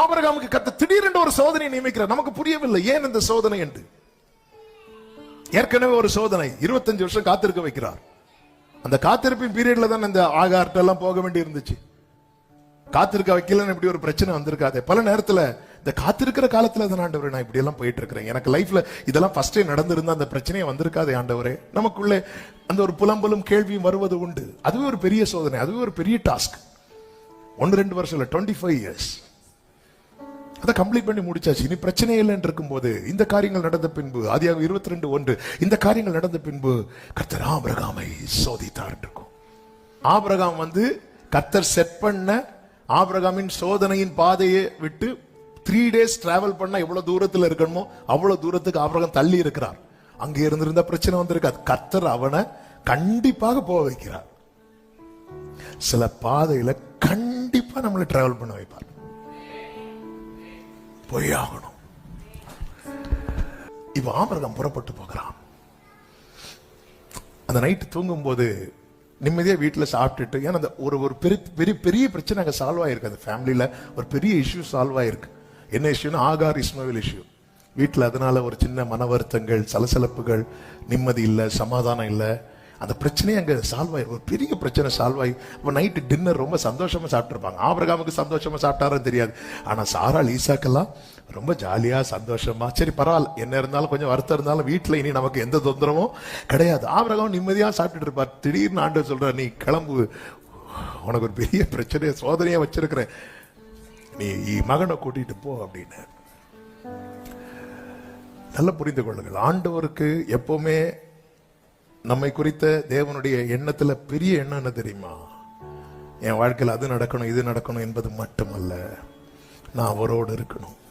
ஆபரகாமுக்கு கத்த திடீரென்று ஒரு சோதனை நியமிக்கிறார். நமக்கு புரியவில்லை ஏன் இந்த சோதனை என்று? ஏற்கனவே ஒரு சோதனை 25 வருஷம் காத்திருக்க வைக்கிறார். அந்த காத்திருப்பின் பீரியட்ல தான் இந்த ஆகார்ட்ட எல்லாம் போக வேண்டி இருந்துச்சு. காத்திருக்க வைக்கலன்னு இப்படி ஒரு பிரச்சனை வந்திருக்காது. பல நேரத்துல இந்த காத்திருக்கிற காலத்துல தான் ஆண்டவரே நான் இப்படி எல்லாம் போயிட்டு இருக்கிறேன் எனக்கு லைஃப்ல இதெல்லாம் ஃபர்ஸ்டே நடந்திருந்தா அந்த பிரச்சனையே வந்திருக்காது ஆண்டவரே. நமக்குள்ளே அந்த ஒரு புலம்பலும் கேள்வியும் வருவது உண்டு. அதுவே ஒரு பெரிய சோதனை அதுவே ஒரு பெரிய டாஸ்க் ஒன்று ரெண்டு வருஷம் இல்லை டுவெண்ட்டி ஃபைவ் இயர்ஸ் அதை கம்ப்ளீட் பண்ணி முடிச்சாச்சு. இனி பிரச்சனை இல்லைன்னு இருக்கும்போது இந்த காரியங்கள் நடந்த பின்பு ஆதியாக இருபத்தி ரெண்டு ஒன்று இந்த காரியங்கள் நடந்த பின்பு கர்த்தர் ஆபிரகாமை சோதித்தார் இருக்கும். ஆபிரகாம் வந்து கர்த்தர் செட் பண்ண ஆபிரகாமின் சோதனையின் பாதையை விட்டு த்ரீ டேஸ் டிராவல் பண்ண எவ்வளவு தூரத்துல இருக்கணுமோ அவ்வளவு தூரத்துக்கு ஆபிரகாம் தள்ளி இருக்கிறார். அங்க இருந்திருந்த பிரச்சனை வந்திருக்காது. கர்த்தர் அவனை கண்டிப்பாக போக வைக்கிறார். சில பாதையில கண்டிப்பா நம்மளை டிராவல் பண்ண வைப்பார். போய் ஆகணும் இப்ப ஆபரகம் புறப்பட்டு போகிறான். அந்த நைட்டு தூங்கும் போது வீட்டில் சாப்பிட்டுட்டு ஏன்னா அந்த ஒரு ஒரு பெரிய பெரிய பெரிய பிரச்சனை அங்கே சால்வ் ஆயிருக்கு. அந்த ஃபேமிலியில் ஒரு பெரிய இஷ்யூ சால்வ் ஆயிருக்கு. என்ன இஷ்யூனா ஆகார் இஸ்மவில் இஷ்யூ வீட்டில் அதனால ஒரு சின்ன மன வருத்தங்கள் சலசலப்புகள் நிம்மதி இல்லை சமாதானம் இல்லை. அந்த பிரச்சனையே அங்கே சால்வ் ஆகி ஒரு பெரிய பிரச்சனை சால்வ் ஆகி அப்ப நைட்டு டின்னர் ரொம்ப சந்தோஷமாக சாப்பிட்டுருப்பாங்க. ஆபிரகாமுக்கு சந்தோஷமாக சாப்பிட்டாருன்னு தெரியாது. ஆனால் சாரால் ஈசாக்கெல்லாம் ரொம்ப ஜாலியாக சந்தோஷமா சரி பரவாயில்ல என்ன இருந்தாலும் கொஞ்சம் வருத்தம் இருந்தாலும் வீட்டில் இனி நமக்கு எந்த தொந்தரவும் கிடையாது. ஆபிரகம் நிம்மதியாக சாப்பிட்டுட்டு இருப்பார். திடீர்னு ஆண்டு சொல்கிறார் நீ கிளம்பு. உனக்கு ஒரு பெரிய பிரச்சனையை சோதனையாக வச்சிருக்கிறேன். நீ மகனை கூட்டிகிட்டு போ அப்படின்னு. நல்லா புரிந்து கொள்ளுங்கள். ஆண்டவருக்கு எப்போவுமே நம்மை குறித்த தேவனுடைய எண்ணத்துல பெரிய எண்ணம் என்ன தெரியுமா? என் வாழ்க்கையில் அது நடக்கணும் இது நடக்கணும் என்பது மட்டுமல்ல. நான் அவரோடு இருக்கணும்.